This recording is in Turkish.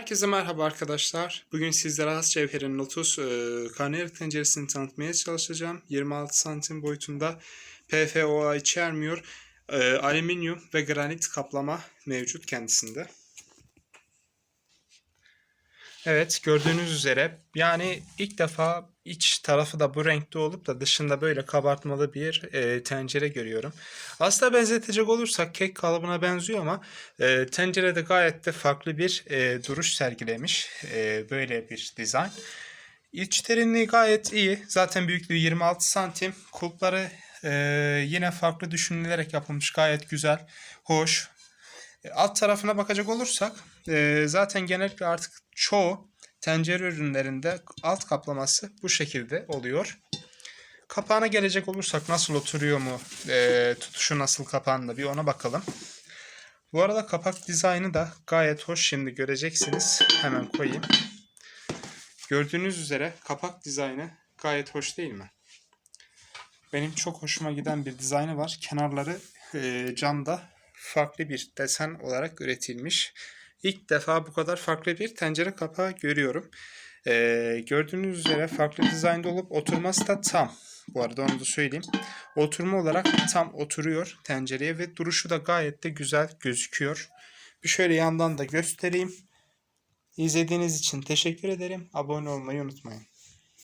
Herkese merhaba arkadaşlar. Bugün sizlere Has Cevher'in Lotus e, karnıyarık tenceresini tanıtmaya çalışacağım. 26 santim boyutunda PFOA içermiyor. E, alüminyum ve granit kaplama mevcut kendisinde. Evet gördüğünüz üzere yani ilk defa iç tarafı da bu renkte olup da dışında böyle kabartmalı bir e, tencere görüyorum. Aslında benzetecek olursak kek kalıbına benziyor ama e, tencerede gayet de farklı bir e, duruş sergilemiş. E, böyle bir dizayn. İç derinliği gayet iyi. Zaten büyüklüğü 26 santim. Kulpları e, yine farklı düşünülerek yapılmış. Gayet güzel, hoş. E, Alt tarafına bakacak olursak e, zaten genellikle artık çoğu tencere ürünlerinde alt kaplaması bu şekilde oluyor. Kapağına gelecek olursak nasıl oturuyor mu, e, tutuşu nasıl kapağında bir ona bakalım. Bu arada kapak dizaynı da gayet hoş şimdi göreceksiniz. Hemen koyayım. Gördüğünüz üzere kapak dizaynı gayet hoş değil mi? Benim çok hoşuma giden bir dizaynı var. Kenarları e, camda farklı bir desen olarak üretilmiş. İlk defa bu kadar farklı bir tencere kapağı görüyorum. E, gördüğünüz üzere farklı dizaynda olup oturması da tam. Bu arada onu da söyleyeyim. Oturma olarak tam oturuyor tencereye ve duruşu da gayet de güzel gözüküyor. Bir şöyle yandan da göstereyim. İzlediğiniz için teşekkür ederim. Abone olmayı unutmayın.